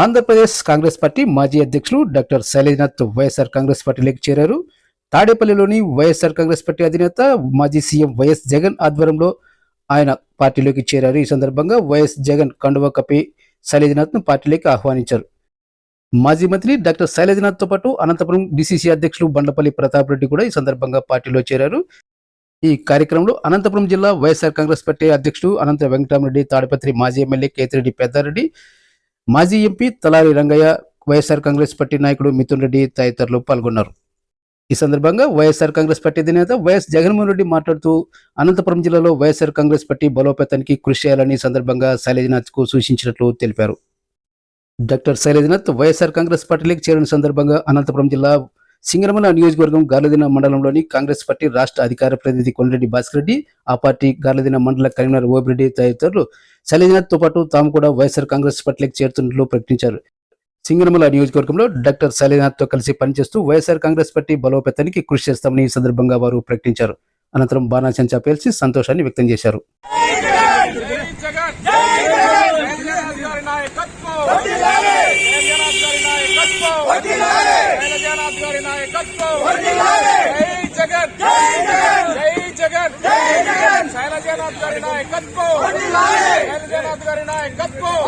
Andhra Pradesh Congress party మాజీ అధ్యక్షులు doctor Sailajanath YSR Congress పార్టీలోకి చేరారు. తాడేపల్లిలోని వైఎస్ఆర్ కాంగ్రెస్ పార్టీ అధినేత మాజీ సీఎం వైఎస్ జగన్ ఆధ్వర్యంలో ఆయన పార్టీలోకి చేరారు. ఈ సందర్భంగా వైఎస్ జగన్ కండువా కప్పి శైలజనాథ్ను పార్టీలోకి ఆహ్వానించారు. మాజీ మంత్రి డాక్టర్ శైలజనాథ్తో పాటు అనంతపురం డిసిసి అధ్యక్షులు బండపల్లి ప్రతాప్ రెడ్డి కూడా ఈ సందర్భంగా పార్టీలో చేరారు. ఈ కార్యక్రమంలో అనంతపురం జిల్లా వైఎస్ఆర్ కాంగ్రెస్ పార్టీ అధ్యక్షుడు అనంత వెంకటరామరెడ్డి తాడిపత్రి మాజీ ఎమ్మెల్యే కేతిరెడ్డి పెద్దారెడ్డి మాజీ MP Talari Rangaiah YSR Congress party నాయకుడు మిథున్ రెడ్డి తదితరులు పాల్గొన్నారు. ఈ సందర్భంగా వైఎస్ఆర్ కాంగ్రెస్ పార్టీ అధినేత వైఎస్ జగన్మోహన్ రెడ్డి మాట్లాడుతూ అనంతపురం జిల్లాలో వైఎస్ఆర్ కాంగ్రెస్ పార్టీ బలోపేతానికి కృషి చేయాలని సందర్భంగా శైలజనాథ్కు సూచించినట్లు తెలిపారు. డాక్టర్ శైలజనాథ్ వైఎస్ఆర్ కాంగ్రెస్ పార్టీలోకి చేరిన సందర్భంగా అనంతపురం జిల్లా సింగరమల నియోజకవర్గం గార్లదిన మండలంలోని కాంగ్రెస్ పార్టీ రాష్ట్ర అధికార ప్రతినిధి కొండరెడ్డి భాస్కర్ రెడ్డి ఆ పార్టీ గార్లదిన మండల కన్వీనర్ ఓబిరెడ్డి తదితరులు శైలజనాథ్తో పాటు తాము కూడా వైఎస్ఆర్ కాంగ్రెస్ పార్టీలకు చేరుతున్నట్లు ప్రకటించారు. సింగరమల నియోజకవర్గంలో డాక్టర్ శైలజనాథ్తో కలిసి పనిచేస్తూ వైఎస్ఆర్ కాంగ్రెస్ పార్టీ బలోపేతానికి కృషి చేస్తామని ఈ సందర్భంగా వారు ప్రకటించారు. అనంతరం బాణాసంచా పేల్చి సంతోషాన్ని వ్యక్తం చేశారు. జగన్ గారి నాయకత్వం జగన్ జై జగన్ జై జగన్ శైలజనాథ్ గారి నాయకత్వం శైలజనాథ్ గారి నాయకత్వం